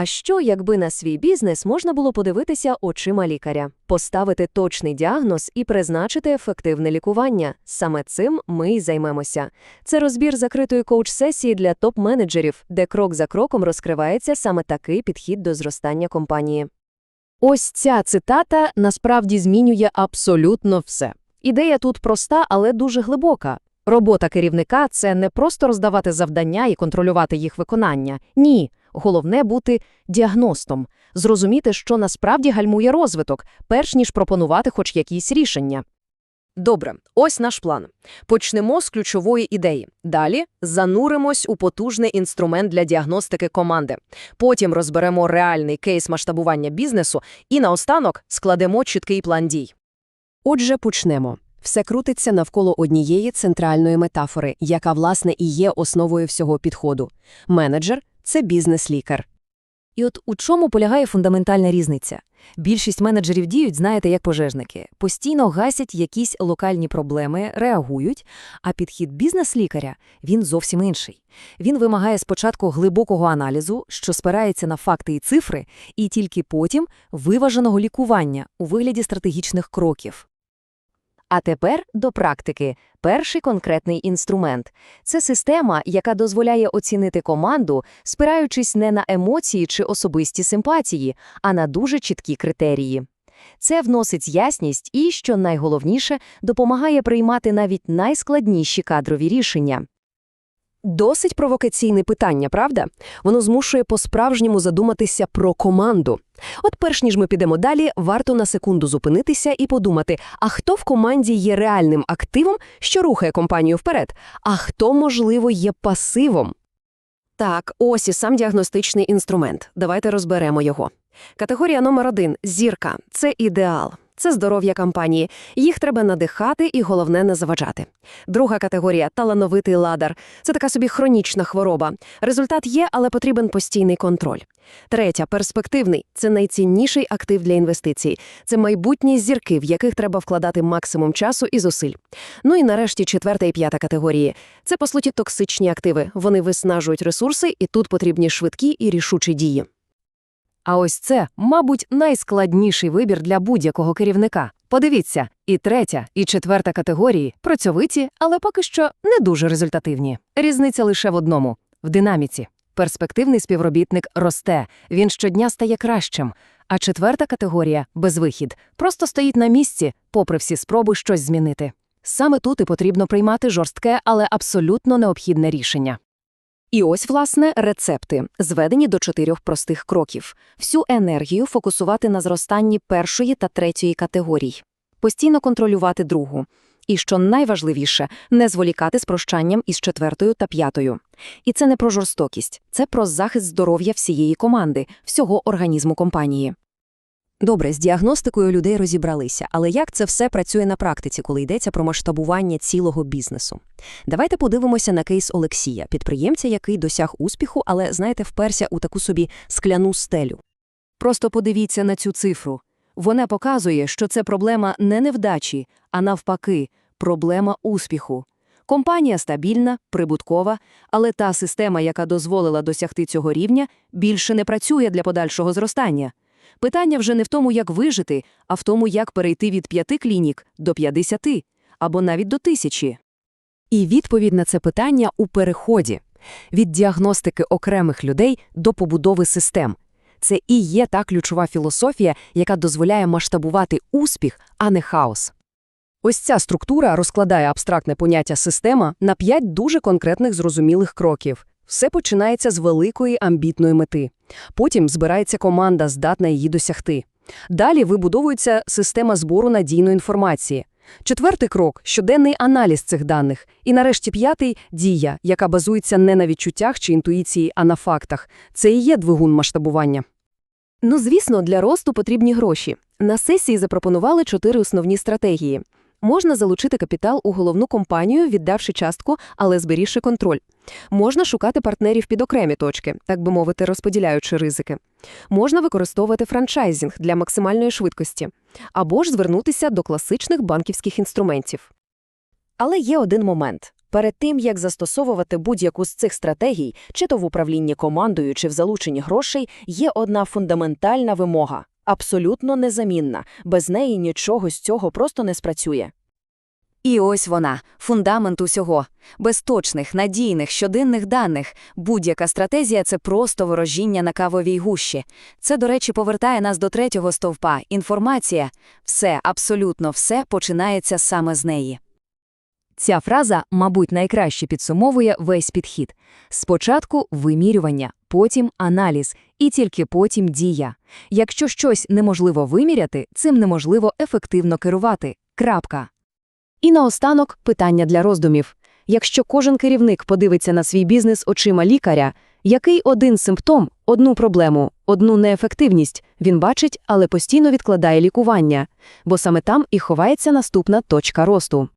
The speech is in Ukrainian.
А що, якби на свій бізнес можна було подивитися очима лікаря, поставити точний діагноз і призначити ефективне лікування? Саме цим ми й займемося. Це розбір закритої коуч-сесії для топ-менеджерів, де крок за кроком розкривається саме такий підхід до зростання компанії. Ось ця цитата насправді змінює абсолютно все. Ідея тут проста, але дуже глибока. Робота керівника – це не просто роздавати завдання і контролювати їх виконання. Ні, головне – бути діагностом, зрозуміти, що насправді гальмує розвиток, перш ніж пропонувати хоч якісь рішення. Добре, ось наш план. Почнемо з ключової ідеї. Далі зануримось у потужний інструмент для діагностики команди. Потім розберемо реальний кейс масштабування бізнесу і наостанок складемо чіткий план дій. Отже, почнемо. Все крутиться навколо однієї центральної метафори, яка, власне, і є основою всього підходу. Менеджер – це бізнес-лікар. І от у чому полягає фундаментальна різниця? Більшість менеджерів діють, знаєте, як пожежники. Постійно гасять якісь локальні проблеми, реагують, а підхід бізнес-лікаря, він зовсім інший. Він вимагає спочатку глибокого аналізу, що спирається на факти і цифри, і тільки потім виваженого лікування у вигляді стратегічних кроків. А тепер до практики. Перший конкретний інструмент – це система, яка дозволяє оцінити команду, спираючись не на емоції чи особисті симпатії, а на дуже чіткі критерії. Це вносить ясність і, що найголовніше, допомагає приймати навіть найскладніші кадрові рішення. Досить провокаційне питання, правда? Воно змушує по-справжньому задуматися про команду. От перш ніж ми підемо далі, варто на секунду зупинитися і подумати, а хто в команді є реальним активом, що рухає компанію вперед, а хто, можливо, є пасивом. Так, ось і сам діагностичний інструмент. Давайте розберемо його. Категорія номер один – зірка. Це ідеал. Це здоров'я компанії. Їх треба надихати і, головне, не заважати. Друга категорія – талановитий ладар. Це така собі хронічна хвороба. Результат є, але потрібен постійний контроль. Третя – перспективний. Це найцінніший актив для інвестицій. Це майбутні зірки, в яких треба вкладати максимум часу і зусиль. Ну і нарешті четверта і п'ята категорії. Це, по суті, токсичні активи. Вони виснажують ресурси, і тут потрібні швидкі і рішучі дії. А ось це, мабуть, найскладніший вибір для будь-якого керівника. Подивіться, і третя, і четверта категорії працьовиті, але поки що не дуже результативні. Різниця лише в одному – в динаміці. Перспективний співробітник росте, він щодня стає кращим. А четверта категорія – безвихід, просто стоїть на місці, попри всі спроби щось змінити. Саме тут і потрібно приймати жорстке, але абсолютно необхідне рішення. І ось, власне, рецепти, зведені до чотирьох простих кроків. Всю енергію фокусувати на зростанні першої та третьої категорій. Постійно контролювати другу. І, що найважливіше, не зволікати з прощанням із четвертою та п'ятою. І це не про жорстокість, це про захист здоров'я всієї команди, всього організму компанії. Добре, з діагностикою людей розібралися, але як це все працює на практиці, коли йдеться про масштабування цілого бізнесу? Давайте подивимося на кейс Олексія, підприємця, який досяг успіху, але, знаєте, вперся у таку собі скляну стелю. Просто подивіться на цю цифру. Вона показує, що це проблема не невдачі, а навпаки, проблема успіху. Компанія стабільна, прибуткова, але та система, яка дозволила досягти цього рівня, більше не працює для подальшого зростання. Питання вже не в тому, як вижити, а в тому, як перейти від п'яти клінік до 50 або навіть до тисячі. І відповідь на це питання у переході від діагностики окремих людей до побудови систем. Це і є та ключова філософія, яка дозволяє масштабувати успіх, а не хаос. Ось ця структура розкладає абстрактне поняття система на п'ять дуже конкретних зрозумілих кроків. Все починається з великої амбітної мети. Потім збирається команда, здатна її досягти. Далі вибудовується система збору надійної інформації. Четвертий крок щоденний аналіз цих даних. І нарешті п'ятий дія, яка базується не на відчуттях чи інтуїції, а на фактах. Це і є двигун масштабування. Ну, звісно, для росту потрібні гроші. На сесії запропонували чотири основні стратегії. Можна залучити капітал у головну компанію, віддавши частку, але зберігши контроль. Можна шукати партнерів під окремі точки, так би мовити, розподіляючи ризики. Можна використовувати франчайзинг для максимальної швидкості, або ж звернутися до класичних банківських інструментів. Але є один момент. Перед тим, як застосовувати будь-яку з цих стратегій, чи то в управлінні командою, чи в залученні грошей, є одна фундаментальна вимога – абсолютно незамінна. Без неї нічого з цього просто не спрацює. І ось вона, фундамент усього. Без точних, надійних, щоденних даних. Будь-яка стратегія – це просто ворожіння на кавовій гущі. Це, до речі, повертає нас до третього стовпа. Інформація. Все, абсолютно все починається саме з неї. Ця фраза, мабуть, найкраще підсумовує весь підхід. Спочатку вимірювання, потім аналіз, і тільки потім дія. Якщо щось неможливо виміряти, цим неможливо ефективно керувати. Крапка. І наостанок питання для роздумів. Якщо кожен керівник подивиться на свій бізнес очима лікаря, який один симптом, одну проблему, одну неефективність він бачить, але постійно відкладає лікування, бо саме там і ховається наступна точка росту.